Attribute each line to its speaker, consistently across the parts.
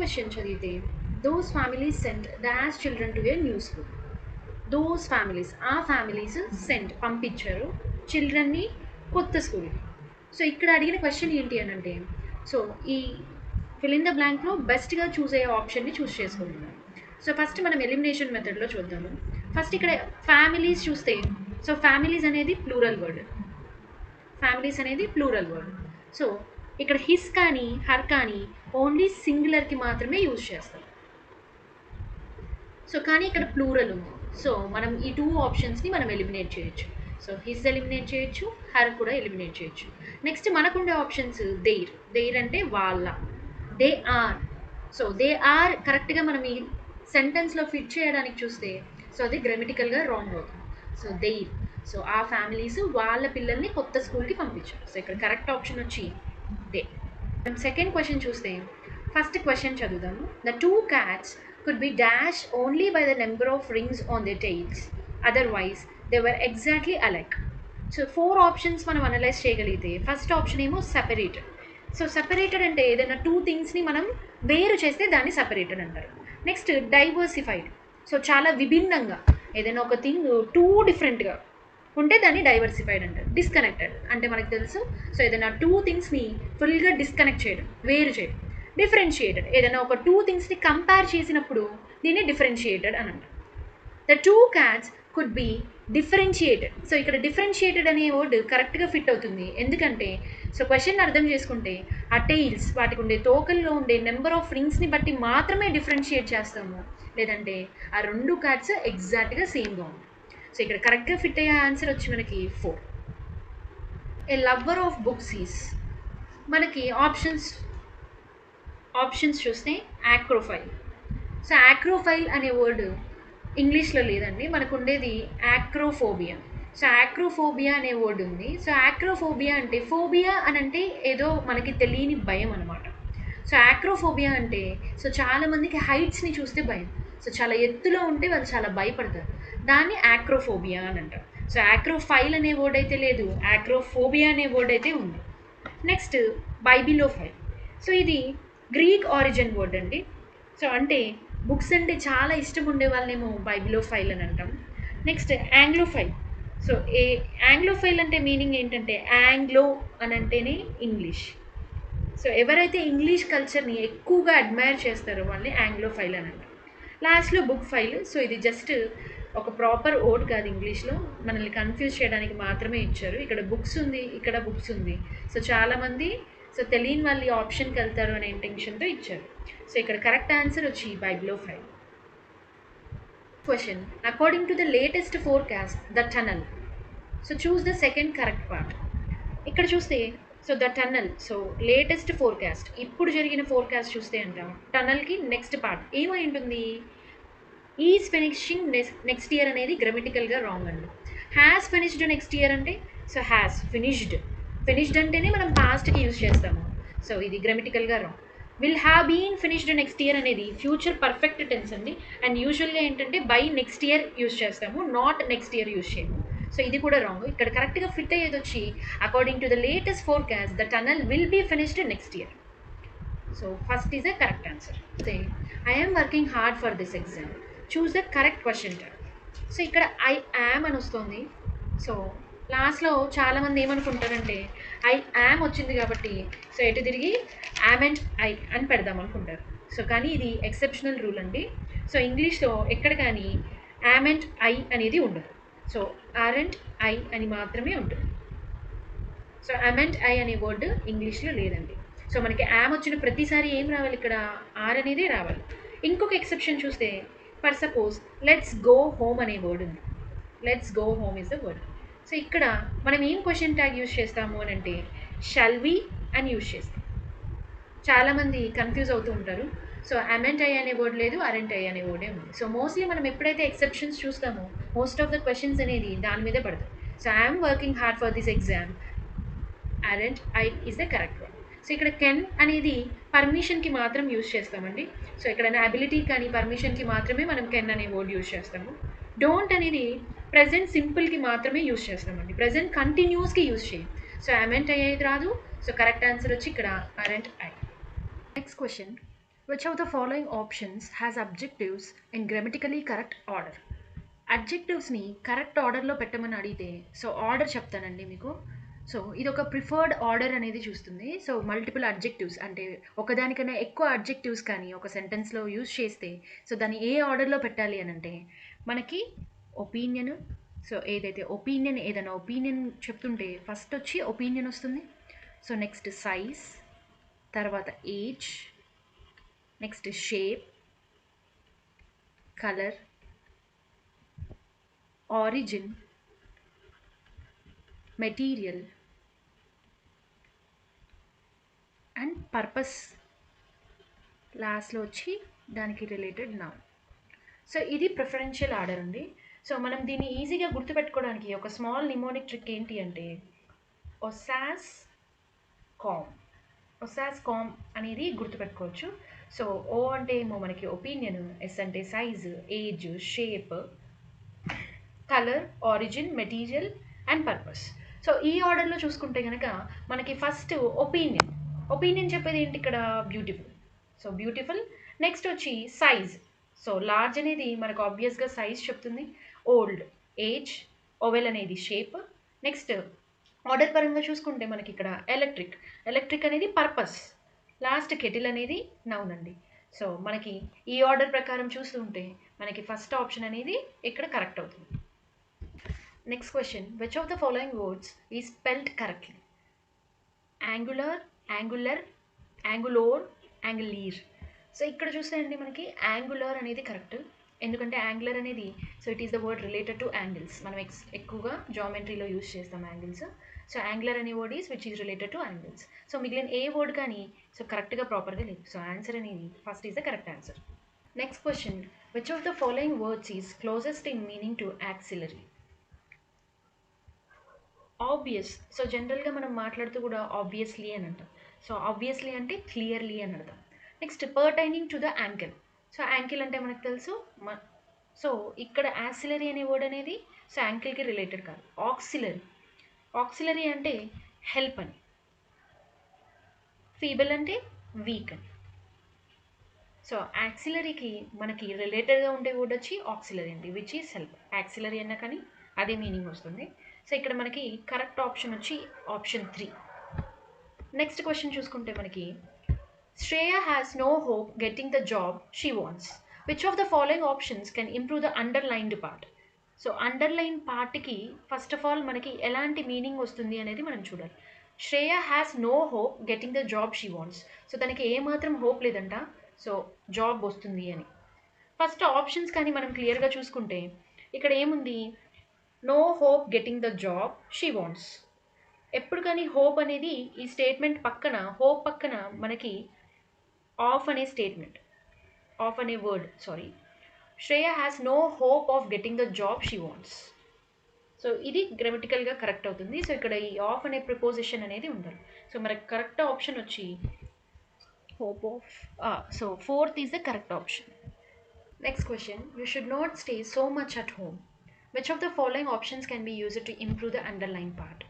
Speaker 1: Question చదివితే those families sent dash children to a new school those families ఆ families sent పంపించారు చిల్డ్రన్ని కొత్త స్కూల్కి సో ఇక్కడ అడిగిన క్వశ్చన్ ఏంటి అని అంటే సో ఈ ఫిల్ ఇన్ ద బ్లాంక్లో బెస్ట్గా చూస్ అయ్యే ఆప్షన్ని చూస్ చేసుకుంటున్నాం సో ఫస్ట్ మనం ఎలిమినేషన్ మెథడ్లో చూద్దాము. ఫస్ట్ ఇక్కడ ఫ్యామిలీస్ చూస్తే సో ఫ్యామిలీస్ అనేది ప్లూరల్ వర్డ్ ఫ్యామిలీస్ అనేది ప్లూరల్ వర్డ్ సో ఇక్కడ హిస్ కానీ హర్ కానీ ఓన్లీ సింగులర్కి మాత్రమే యూజ్ చేస్తాం సో కానీ ఇక్కడ ప్లూరల్ ఉంది. సో మనం ఈ టూ ఆప్షన్స్ని మనం ఎలిమినేట్ చేయొచ్చు. సో హిస్ ఎలిమినేట్ చేయొచ్చు హర్ కూడా ఎలిమినేట్ చేయొచ్చు. నెక్స్ట్ మనకుండే ఆప్షన్స్ దేర్. దేర్ అంటే వాళ్ళ. They are. So they are కరెక్ట్గా మనం ఈ సెంటెన్స్లో ఫిట్ చేయడానికి చూస్తే సో అది గ్రామటికల్గా రాంగ్ అవుతుంది. So there. సో ఆ ఫ్యామిలీస్ వాళ్ళ పిల్లల్ని కొత్త స్కూల్కి పంపించారు. సో ఇక్కడ కరెక్ట్ ఆప్షన్ వచ్చి డే మనం సెకండ్ క్వశ్చన్ చూస్తే first question చదువుదాము the two cats could be dash only by the number of rings on the tails otherwise they were exactly alike so four options మనం analyse చేయగలిగితే first option ఏమో separated so separated అంటే ఏదైనా two థింగ్స్ని మనం వేరు చేస్తే దాన్ని separated అంటారు. నెక్స్ట్ డైవర్సిఫైడ్ సో చాలా విభిన్నంగా. ఏదైనా ఒక థింగ్ టూ డిఫరెంట్గా ఉంటే దాన్ని డైవర్సిఫైడ్ అంటారు డిస్కనెక్టెడ్ అంటే మనకు తెలుసు సో ఏదైనా టూ థింగ్స్ని ఫుల్గా డిస్కనెక్ట్ చేయడం వేరు చేయడం. డిఫరెన్షియేటెడ్ ఏదైనా ఒక టూ థింగ్స్ని కంపేర్ చేసినప్పుడు దీన్ని డిఫరెన్షియేటెడ్ అని అంటారు. The two cats could be differentiated so ఇక్కడ డిఫరెన్షియేటెడ్ అనే వర్డ్ కరెక్ట్గా ఫిట్ అవుతుంది. ఎందుకంటే సో క్వశ్చన్ అర్థం చేసుకుంటే ఆ టైల్స్ వాటికి ఉండే తోకల్లో ఉండే నెంబర్ ఆఫ్ రింగ్స్ని బట్టి మాత్రమే డిఫరెన్షియేట్ చేస్తాము. లేదంటే ఆ రెండు క్యాట్స్ ఎగ్జాక్ట్గా సేమ్గా ఉంటాయి. సో ఇక్కడ కరెక్ట్గా ఫిట్ అయ్యే ఆన్సర్ వచ్చి మనకి for a lover of books is మనకి ఆప్షన్స్ ఆప్షన్స్ చూస్తే యాక్రోఫైల్ సో యాక్రోఫైల్ అనే వర్డ్ ఇంగ్లీష్లో లేదండి. మనకు ఉండేది యాక్రోఫోబియా సో యాక్రోఫోబియా అనే వర్డ్ ఉంది. సో యాక్రోఫోబియా అంటే ఫోబియా అని అంటే ఏదో మనకి తెలియని భయం అనమాట సో యాక్రోఫోబియా అంటే సో చాలామందికి హైట్స్ని చూస్తే భయం. సో చాలా ఎత్తులో ఉంటే వాళ్ళు చాలా భయపడతారు. దాన్ని యాక్రోఫోబియా అని అంటారు. సో యాక్రోఫైల్ అనే వర్డ్ అయితే లేదు యాక్రోఫోబియా అనే వర్డ్ అయితే ఉంది. నెక్స్ట్ బైబిలోఫైల్ సో ఇది గ్రీక్ ఆరిజిన్ వర్డ్ అండి. సో అంటే బుక్స్ అంటే చాలా ఇష్టం ఉండే వాళ్ళేమో బైబిలోఫైల్ అని అంటాం. నెక్స్ట్ యాంగ్లోఫైల్ సో ఏ యాంగ్లోఫైల్ అంటే మీనింగ్ ఏంటంటే యాంగ్లో అని అంటేనే ఇంగ్లీష్ సో ఎవరైతే ఇంగ్లీష్ కల్చర్ని ఎక్కువగా అడ్మైర్ చేస్తారో వాళ్ళని యాంగ్లోఫైల్ అని అంటారు లాస్ట్లో బుక్ ఫైల్ సో ఇది జస్ట్ ఒక ప్రాపర్ ఓడ్ కాదు ఇంగ్లీష్లో మనల్ని కన్ఫ్యూజ్ చేయడానికి మాత్రమే ఇచ్చారు. ఇక్కడ బుక్స్ ఉంది ఇక్కడ బుక్స్ ఉంది. సో చాలామంది సో తెలియని వాళ్ళు ఈ ఆప్షన్కి వెళ్తారు అనే ఇంటెన్షన్తో ఇచ్చారు. సో ఇక్కడ కరెక్ట్ ఆన్సర్ వచ్చి bibliophile question according to the latest forecast the tunnel so choose the second correct part ఇక్కడ చూస్తే so the tunnel so latest forecast ఇప్పుడు జరిగిన ఫోర్కాస్ట్ చూస్తే అంటాం టనల్కి నెక్స్ట్ పార్ట్ ఏమై ఉంటుంది? ఈజ్ ఫినిషింగ్ నెక్స్ట్ ఇయర్ అనేది గ్రామటికల్గా రాంగ్ అండి. హ్యాస్ ఫినిష్డ్ నెక్స్ట్ ఇయర్ అంటే సో హ్యాస్ ఫినిష్డ్ ఫినిష్డ్ అంటేనే మనం పాస్ట్కి యూజ్ చేస్తాము. సో ఇది గ్రామటికల్గా wrong will have been finished next year అనేది ఫ్యూచర్ పర్ఫెక్ట్ టెన్స్ అండి. అండ్ యూజువల్గా ఏంటంటే బై నెక్స్ట్ ఇయర్ యూజ్ చేస్తాము. నాట్ నెక్స్ట్ ఇయర్ యూజ్ చేయము. సో ఇది కూడా రాంగ్ ఇక్కడ కరెక్ట్గా ఫిట్ అయ్యేది వచ్చి according to the latest forecast the tunnel will be finished next year so first is a correct answer say I am working hard for this exam choose the correct question so ఇక్కడ I am అని వస్తుంది. So లాస్ట్లో చాలామంది ఏమనుకుంటారంటే I am వచ్చింది కాబట్టి so ఎటు తిరిగి యామ్ అండ్ ఐ అని పెడదాం అనుకుంటారు. సో కానీ ఇది ఎక్సెప్షనల్ రూల్ అండి. సో ఇంగ్లీష్లో ఎక్కడ కానీ యామ్ అండ్ ఐ అనేది ఉండదు. సో ఆర్ అండ్ ఐ అని మాత్రమే ఉంటుంది. సో అమెంట్ ఐ అనే వర్డ్ ఇంగ్లీష్లో లేదండి. సో మనకి యామ్ వచ్చిన ప్రతిసారి ఏం రావాలి ఇక్కడ? ఆర్ అనేది రావాలి. ఇంకొక ఎక్సెప్షన్ చూస్తే for suppose let's go home అనే వర్డ్ ఉంది. Let's go home is the word so ఇక్కడ మనం ఏం క్వశ్చన్ ట్యాగ్ యూజ్ చేస్తాము అని అంటే షల్ వి అని యూజ్ చేస్తాం. చాలామంది కన్ఫ్యూజ్ అవుతూ ఉంటారు. సో అమెంట్ ఐ అనే వర్డ్ లేదు అరెంట్ ఐ అనే వర్డే ఉంది. సో మోస్ట్లీ మనం ఎప్పుడైతే ఎక్సెప్షన్స్ చూస్తామో మోస్ట్ ఆఫ్ ద క్వశ్చన్స్ అనేది దాని మీదే పడతాయి. So I'm working hard for this exam aren't I is the correct word so ఇక్కడ కెన్ అనేది పర్మిషన్కి మాత్రం యూజ్ చేస్తామండి. సో ఎక్కడైనా అబిలిటీ కానీ పర్మిషన్కి మాత్రమే మనం కెన్ అనే వర్డ్ యూజ్ చేస్తాము. డోంట్ అనేది ప్రజెంట్ సింపుల్కి మాత్రమే యూజ్ చేస్తామండి. ప్రజెంట్ కంటిన్యూస్కి యూజ్ చేయం. సో అమెంట్ అయ్యేది రాదు. సో కరెక్ట్ ఆన్సర్ వచ్చి ఇక్కడ aren't I next question which of the following options has objectives in grammatically correct order అబ్జెక్టివ్స్ని correct ఆర్డర్లో పెట్టమని అడిగితే సో ఆర్డర్ చెప్తానండి మీకు. సో ఇది ఒక ప్రిఫర్డ్ ఆర్డర్ అనేది చూస్తుంది. సో మల్టిపుల్ అడ్జెక్టివ్స్ అంటే ఒకదానికన్నా ఎక్కువ అడ్జెక్టివ్స్ కానీ ఒక సెంటెన్స్లో యూజ్ చేస్తే సో దాన్ని ఏ ఆర్డర్లో పెట్టాలి అని అంటే మనకి ఒపీనియన్ సో ఏదైతే ఒపీనియన్ ఏదైనా ఒపీనియన్ చెప్తుంటే ఫస్ట్ వచ్చి ఒపీనియన్ వస్తుంది. సో నెక్స్ట్ సైజ్ తర్వాత age next shape colour origin material and purpose లాస్ట్లో వచ్చి దానికి రిలేటెడ్ నా సో ఇది ప్రిఫరెన్షియల్ ఆర్డర్ అండి. సో మనం దీన్ని ఈజీగా గుర్తుపెట్టుకోవడానికి ఒక స్మాల్ నిమోనిక్ ట్రిక్ ఏంటి అంటే ఒసాస్ కామ్ ఒసాస్ కామ్ అనేది గుర్తుపెట్టుకోవచ్చు. సో ఓ అంటే ఏమో మనకి ఒపీనియన్ ఎస్ అంటే size age shape colour origin material and purpose so ఈ ఆర్డర్లో చూసుకుంటే కనుక మనకి ఫస్ట్ ఒపీనియన్ ఒపీనియన్ చెప్పేది ఏంటి ఇక్కడ? బ్యూటిఫుల్ సో బ్యూటిఫుల్ నెక్స్ట్ వచ్చి సైజ్ సో లార్జ్ అనేది మనకు ఆబ్వియస్గా సైజ్ చెప్తుంది. ఓల్డ్ ఏజ్ ఓవెల్ అనేది షేప్ నెక్స్ట్ ఆర్డర్ పరంగా చూసుకుంటే మనకి ఇక్కడ ఎలక్ట్రిక్ ఎలక్ట్రిక్ అనేది పర్పస్ లాస్ట్ కెటిల్ అనేది నౌన్ అండి. సో మనకి ఈ ఆర్డర్ ప్రకారం చూస్తుంటే మనకి ఫస్ట్ ఆప్షన్ అనేది ఇక్కడ కరెక్ట్ అవుతుంది. Next question which of the following words is spelled correctly angular angular angulor angulier so ఇక్కడ చూస్తే అండి మనకి యాంగులర్ అనేది కరెక్ట్ ఎందుకంటే యాంగులర్ అనేది so it is the word related to angles మనం ఎక్స్ ఎక్కువగా జామెట్రీలో యూస్ చేస్తాం యాంగిల్స్ సో యాంగులర్ అనే word is which is related to angles so మిగిలిన ఏ వర్డ్ కానీ సో కరెక్ట్గా ప్రాపర్గా లేదు. సో ఆన్సర్ అనేది first is the correct answer next question which of the following words is closest in meaning to axillary obvious so జనరల్గా మనం మాట్లాడుతూ కూడా ఆబ్వియస్లీ అని అంటాం. సో ఆబ్వియస్లీ అంటే క్లియర్లీ అని అర్థం. Next pertaining to the ankle so ankle అంటే మనకు తెలుసు? మ సో ఇక్కడ యాక్సిలరీ అనే వర్డ్ అనేది సో యాంకిల్కి రిలేటెడ్ కాదు. ఆక్సిలరీ ఆక్సిలరీ అంటే హెల్ప్ అని. ఫీబుల్ అంటే వీక్ అని. సో యాక్సిలరీకి మనకి రిలేటెడ్గా ఉండే వర్డ్ వచ్చి ఆక్సిలరీ అండి విచ్ ఈస్ హెల్ప్ యాక్సిలరీ అన్న కానీ అదే మీనింగ్ వస్తుంది. సో ఇక్కడ మనకి కరెక్ట్ ఆప్షన్ వచ్చి ఆప్షన్ త్రీ నెక్స్ట్ క్వశ్చన్ చూసుకుంటే మనకి Shreya has no hope getting the job she wants which of the following options can improve the underlined part so underline పార్ట్కి ఫస్ట్ ఆఫ్ ఆల్ మనకి ఎలాంటి meaning వస్తుంది అనేది మనం చూడాలి. Shreya has no hope getting the job she wants so తనకి ఏమాత్రం hope లేదంట. సో జాబ్ వస్తుంది అని. ఫస్ట్ ఆప్షన్స్ కానీ మనం క్లియర్గా చూసుకుంటే ఇక్కడ ఏముంది? No hope getting the job she wants ఎప్పుడు కానీ హోప్ అనేది ఈ స్టేట్మెంట్ పక్కన హోప్ పక్కన మనకి ఆఫ్ అనే స్టేట్మెంట్. ఆఫ్ అనే word sorry Shreya has no hope of getting the job she wants so ఇది గ్రామటికల్గా కరెక్ట్ అవుతుంది. సో ఇక్కడ ఈ ఆఫ్ అనే ప్రిపోజిషన్ అనేది ఉండాలి సో మనకి కరెక్ట్ ఆప్షన్ వచ్చి hope of so fourth is the correct option next question you should not stay so much at home which of the following options can be use to improve the underline part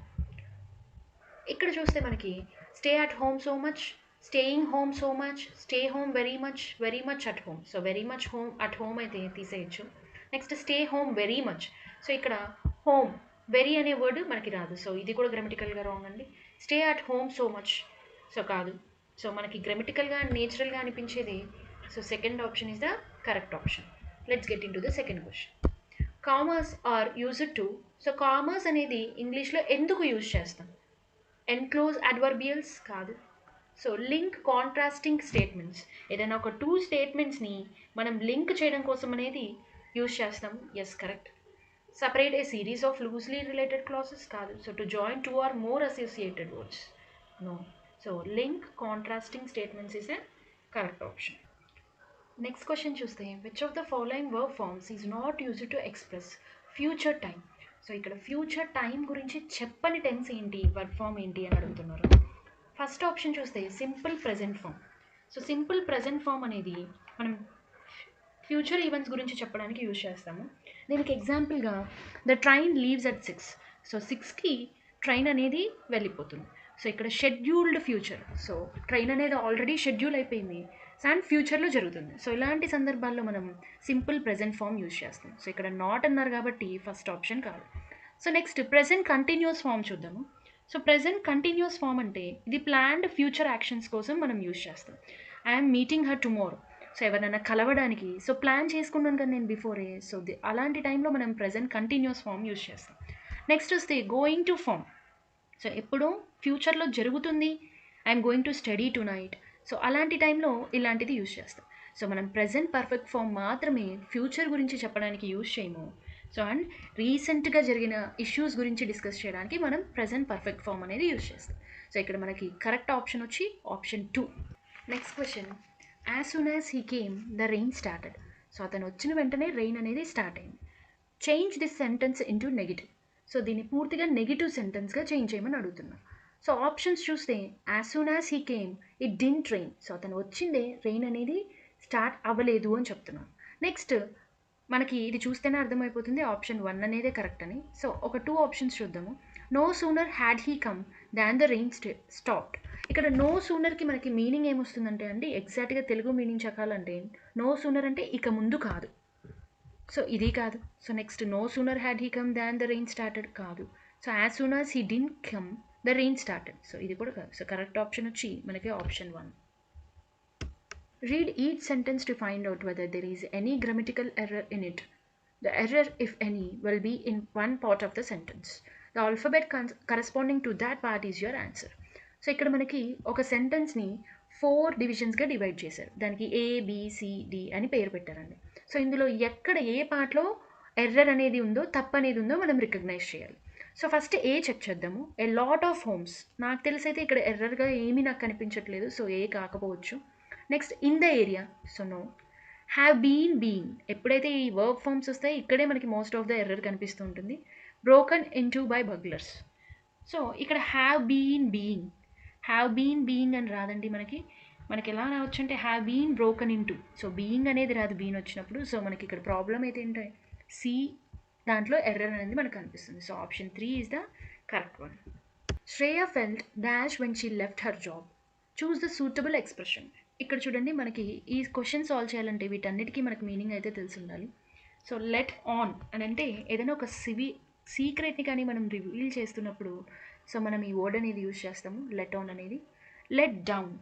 Speaker 1: ఇక్కడ చూస్తే మనకి stay at home so much staying home so much stay home very much very much at home so very much home at home అయితే తీసేయచ్చు. Next stay home very much so ఇక్కడ home very అనే word మనకి రాదు. So ఇది కూడా గ్రామటికల్గా wrong అండి. Stay at home so much so కాదు. సో మనకి గ్రామటికల్గా నేచురల్గా అనిపించేది. So second option is the correct option let's get in to the second question commas are used to so commas అనేది ఇంగ్లీష్లో ఎందుకు యూజ్ చేస్తాం? ఎన్క్లోజ్ అడ్వర్బియల్స్ కాదు సో లింక్ కాంట్రాస్టింగ్ స్టేట్మెంట్స్ ఏదైనా ఒక టూ స్టేట్మెంట్స్ని మనం లింక్ చేయడం కోసం అనేది యూజ్ చేస్తాం yes correct separate a series of loosely related clauses కాదు. So to join two or more associated words no so link contrasting statements is a correct option next question చూస్తే which of the following verb forms is not use to express future time so ఇక్కడ future time గురించి చెప్పని tense ఏంటి verb form ఏంటి అని అడుగుతున్నారు. First option చూస్తే simple present form. So simple present form అనేది మనం ఫ్యూచర్ ఈవెంట్స్ గురించి చెప్పడానికి యూజ్ చేస్తాము. దీనికి ఎగ్జాంపుల్గా the train leaves at six. So సిక్స్కి ట్రైన్ అనేది వెళ్ళిపోతుంది. సో ఇక్కడ షెడ్యూల్డ్ ఫ్యూచర్. సో ట్రైన్ అనేది ఆల్రెడీ షెడ్యూల్ అయిపోయింది. అండ్ ఫ్యూచర్లో జరుగుతుంది. సో ఇలాంటి సందర్భాల్లో మనం సింపుల్ ప్రజెంట్ ఫామ్ యూజ్ చేస్తాం. సో ఇక్కడ నాట్ అన్నారు కాబట్టి ఫస్ట్ ఆప్షన్ కాదు. So next present continuous form చూద్దాము. సో ప్రజెంట్ కంటిన్యూస్ ఫామ్ అంటే ఇది ప్లాన్డ్ ఫ్యూచర్ యాక్షన్స్ కోసం మనం యూజ్ చేస్తాం. I'm meeting her tomorrow. So ఎవరైనా కలవడానికి సో ప్లాన్ చేసుకున్నాను కదా నేను బిఫోరే. సో అలాంటి టైంలో మనం ప్రజెంట్ కంటిన్యూస్ ఫామ్ యూజ్ చేస్తాం. నెక్స్ట్ వస్తే గోయింగ్ టు ఫామ్ సో ఎప్పుడు ఫ్యూచర్లో జరుగుతుంది. I'm going to study tonight so అలాంటి టైంలో ఇలాంటిది యూజ్ చేస్తాం. సో మనం ప్రజెంట్ పర్ఫెక్ట్ ఫామ్ మాత్రమే ఫ్యూచర్ గురించి చెప్పడానికి యూజ్ చేయము. సో అండ్ రీసెంట్గా జరిగిన ఇష్యూస్ గురించి డిస్కస్ చేయడానికి మనం ప్రజెంట్ పర్ఫెక్ట్ ఫామ్ అనేది యూజ్ చేస్తాం. సో ఇక్కడ మనకి కరెక్ట్ ఆప్షన్ వచ్చి option two next question as soon as he came the rain started so అతను వచ్చిన వెంటనే రెయిన్ అనేది స్టార్ట్ అయింది. Change this sentence into negative so దీన్ని పూర్తిగా నెగిటివ్ సెంటెన్స్గా చేంజ్ చేయమని అడుగుతున్నాను సో ఆప్షన్స్ చూస్తే as soon as he came it didn't rain so అతను వచ్చిందే రెయిన్ అనేది స్టార్ట్ అవ్వలేదు అని చెప్తున్నాను. నెక్స్ట్ మనకి ఇది చూస్తేనే అర్థమైపోతుంది ఆప్షన్ వన్ అనేదే కరెక్ట్ అని. సో ఒక టూ ఆప్షన్స్ చూద్దాము. No sooner had he come than the rain stay stopped ఇక్కడ నో సూనర్కి మనకి మీనింగ్ ఏమొస్తుందంటే అండి ఎగ్జాక్ట్గా తెలుగు మీనింగ్ చెప్పాలంటే నో సూనర్ అంటే ఇక ముందు కాదు. సో ఇది కాదు. So next no sooner had he come than the rain started కాదు. So as soon as he didn't come the rain started so ఇది కూడా సో కరెక్ట్ ఆప్షన్ వచ్చి మనకి option one read each sentence to find out whether there is any grammatical error in it the error if any will be in one part of the sentence the alphabet cons corresponding to that part is your answer so ఇక్కడ మనకి ఒక సెంటెన్స్ని four డివిజన్స్గా divide చేశారు. దానికి A B C D అని పేరు పెట్టారండి. So ఇందులో ఎక్కడ ఏ పార్ట్లో ఎర్రర్ అనేది ఉందో తప్పు అనేది ఉందో మనం రికగ్నైజ్ చేయాలి. సో ఫస్ట్ ఏ చెక్ చేద్దాము. ఏ లాట్ ఆఫ్ హోమ్స్ నాకు తెలిసి అయితే ఇక్కడ ఎర్రర్గా ఏమీ నాకు కనిపించట్లేదు సో ఏ కాకపోవచ్చు. Next in the area so no have been being ఎప్పుడైతే ఈ వర్క్ ఫామ్స్ వస్తాయి ఇక్కడే మనకి మోస్ట్ ఆఫ్ ద ఎర్రర్ కనిపిస్తూ ఉంటుంది. Broken in two by burglars so ఇక్కడ have been being have been being అని రాదండి మనకి. మనకి ఎలా రావచ్చు అంటే have been broken in two so being అనేది రాదు బీన్ వచ్చినప్పుడు. సో మనకి ఇక్కడ ప్రాబ్లం అయితే ఏంటంటే సి దాంట్లో ఎర్రర్ అనేది మనకు కనిపిస్తుంది. So option three is the correct one Shreya felt dash when she left her job choose the suitable expression ఇక్కడ చూడండి మనకి ఈ క్వశ్చన్ సాల్వ్ చేయాలంటే వీటన్నిటికీ మనకు మీనింగ్ అయితే తెలిసి ఉండాలి సో లెట్ ఆన్ అని అంటే ఏదైనా ఒక సివి సీక్రెట్ని కానీ మనం రివీల్ చేస్తున్నప్పుడు సో మనం ఈ వర్డ్ అనేది యూజ్ చేస్తాము లెట్ ఆన్ అనేది. లెట్ డౌన్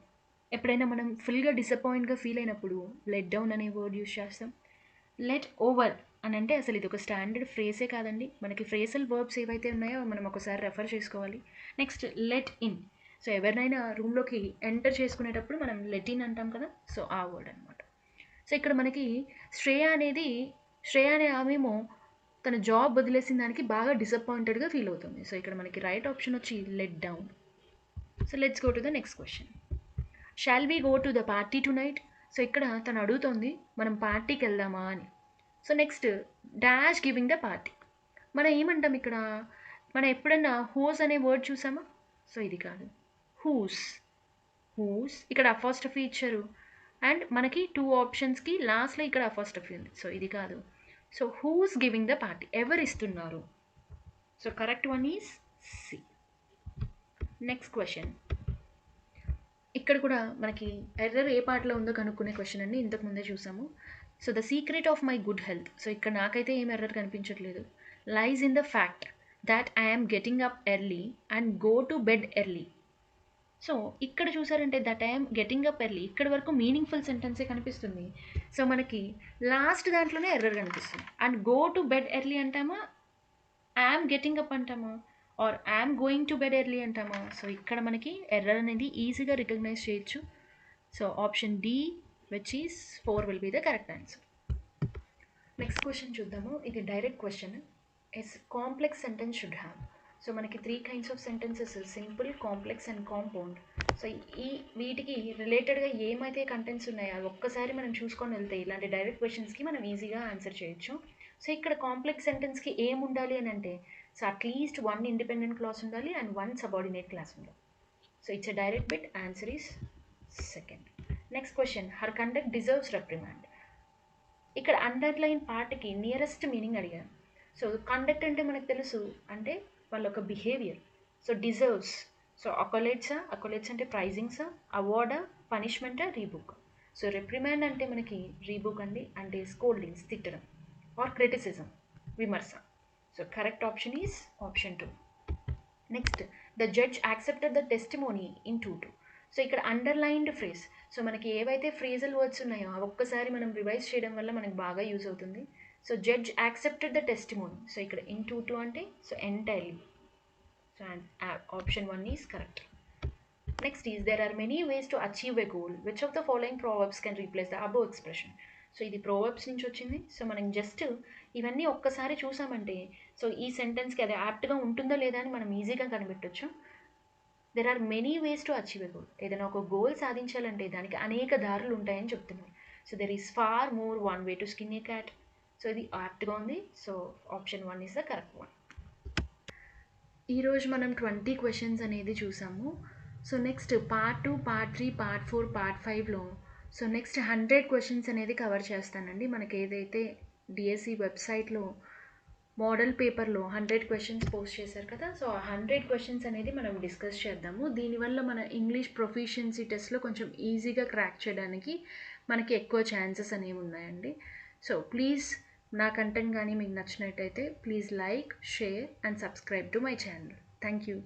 Speaker 1: ఎప్పుడైనా మనం ఫుల్గా డిసప్పాయింట్గా ఫీల్ అయినప్పుడు లెట్ డౌన్ అనే వర్డ్ యూజ్ చేస్తాం. లెట్ ఓవర్ అని అంటే అసలు ఇది ఒక స్టాండర్డ్ ఫ్రేసే కాదండి. మనకి ఫ్రేసల్ వర్బ్స్ ఏవైతే ఉన్నాయో మనం ఒకసారి రెఫర్ చేసుకోవాలి. నెక్స్ట్ లెట్ ఇన్ సో ఎవరినైనా రూమ్లోకి ఎంటర్ చేసుకునేటప్పుడు మనం లెట్ ఇన్ అంటాం కదా? సో ఆ వర్డ్ అనమాట సో ఇక్కడ మనకి శ్రేయ అనేది శ్రేయ అనే ఆమెమో తన జాబ్ వదిలేసిన దానికి బాగా డిసప్పాయింటెడ్గా ఫీల్ అవుతుంది. సో ఇక్కడ మనకి రైట్ ఆప్షన్ వచ్చి let down so let's go to the next question shall we go to the party tonight so ఇక్కడ తను అడుగుతోంది మనం పార్టీకి వెళ్దామా అని. So next dash giving the party మనం ఏమంటాం ఇక్కడ? మనం ఎప్పుడన్నా హోస్ అనే వర్డ్ చూసామా? సో ఇది కాదు. హూస్ హూస్ ఇక్కడ అఫాస్టఫీ ఇచ్చారు. అండ్ మనకి టూ ఆప్షన్స్కి లాస్ట్లో ఇక్కడ అఫాస్టఫీ ఉంది. సో ఇది కాదు. So who's giving the party ఎవరు ఇస్తున్నారు? So correct one is C next question ఇక్కడ కూడా మనకి ఎర్రర్ ఏ పార్ట్లో ఉందో కనుక్కునే క్వశ్చన్ అండి. ఇంతకుముందే చూసాము. So the secret of my good health so ఇక్కడ నాకైతే ఏం ఎర్రర్ కనిపించట్లేదు. Lies in the fact that I'm getting up early and go to bed early so ఇక్కడ చూసారంటే that I'm getting up early ఇక్కడ వరకు మీనింగ్ఫుల్ సెంటెన్సే కనిపిస్తుంది. సో మనకి లాస్ట్ దాంట్లోనే ఎర్రర్ కనిపిస్తుంది. And go to bed early అంటామా? ఐఎమ్ గెటింగ్ అప్ అంటామా? Or I'm going to bed early అంటామా? సో ఇక్కడ మనకి ఎర్రర్ అనేది ఈజీగా రికగ్నైజ్ చేయొచ్చు. So option D which is four will be the correct answer next question చూద్దాము. ఇది direct question is complex sentence should have so మనకి three kinds of sentences simple complex and compound so ఈ వీటికి రిలేటెడ్గా ఏమైతే contents ఉన్నాయో అవి ఒక్కసారి మనం చూసుకొని వెళ్తే ఇలాంటి డైరెక్ట్ క్వశ్చన్స్కి మనం ఈజీగా ఆన్సర్ చేయొచ్చు. సో ఇక్కడ కాంప్లెక్స్ సెంటెన్స్కి ఏం ఉండాలి అని అంటే so at least one independent clause ఉండాలి అండ్ వన్ సబార్డినేట్ క్లాస్ ఉండాలి. So it's a direct bit answer is second next question her conduct deserves reprimand ఇక్కడ అండర్లైన్ పార్ట్కి నియరెస్ట్ మీనింగ్ అడిగాను. సో కండక్ట్ అంటే మనకు తెలుసు అంటే వాళ్ళ ఒక బిహేవియర్ సో డిజర్వ్స్ సో అకొలేట్సా అకొలేట్స్ అంటే ప్రైజింగ్సా అవార్డా పనిష్మెంటా రీబుక్ సో రిప్రిమాండ్ అంటే మనకి రీబుక్ అండి. అంటే స్కోల్డింగ్స్ తిట్టడం ఆర్ క్రిటిసిజం విమర్శ. So correct option is option two next the judge accepted the testimony in two two so ఇక్కడ అండర్లైన్డ్ ఫ్రేజ్ సో మనకి ఏవైతే ఫ్రీజల్ వర్డ్స్ ఉన్నాయో అవి ఒక్కసారి మనం రివైజ్ చేయడం వల్ల మనకి బాగా యూజ్ అవుతుంది. So judge accepted the testimony so ఇక్కడ ఇన్ టూ టూ అంటే so entirely so option one is correct next is there are many ways to achieve a goal which of the following proverbs can replace the above expression so ఇది proverbs నుంచి వచ్చింది. So మనం just ఇవన్నీ ఒక్కసారి చూసామంటే so ఈ సెంటెన్స్కి అది యాప్ట్గా ఉంటుందో లేదా అని మనం ఈజీగా కనిపెట్టొచ్చు. There are many ways to achieve goal ఏదైనా ఒక గోల్ సాధించాలంటే దానికి అనేక దారులు ఉంటాయని చెప్తున్నాం so there is far more one way to skin a cat so ఇది యాప్ట్గా ఉంది. So option one is the correct one ఈరోజు మనం ట్వంటీ క్వశ్చన్స్ అనేది చూసాము. So next part two part three part four part ఫైవ్లో సో నెక్స్ట్ హండ్రెడ్ క్వశ్చన్స్ అనేది cover చేస్తానండి. మనకి ఏదైతే డిఎస్సి వెబ్సైట్లో మోడల్ పేపర్లో హండ్రెడ్ క్వశ్చన్స్ పోస్ట్ చేశారు కదా. సో ఆ హండ్రెడ్ క్వశ్చన్స్ అనేది మనం డిస్కస్ చేద్దాము. దీనివల్ల మన ఇంగ్లీష్ ప్రొఫిషియన్సీ టెస్ట్లో కొంచెం ఈజీగా క్రాక్ చేయడానికి మనకి ఎక్కువ ఛాన్సెస్ అనేవి ఉన్నాయండి. సో ప్లీజ్ నా కంటెంట్ కానీ మీకు నచ్చినట్టయితే please like share and subscribe to my channel. Thank you.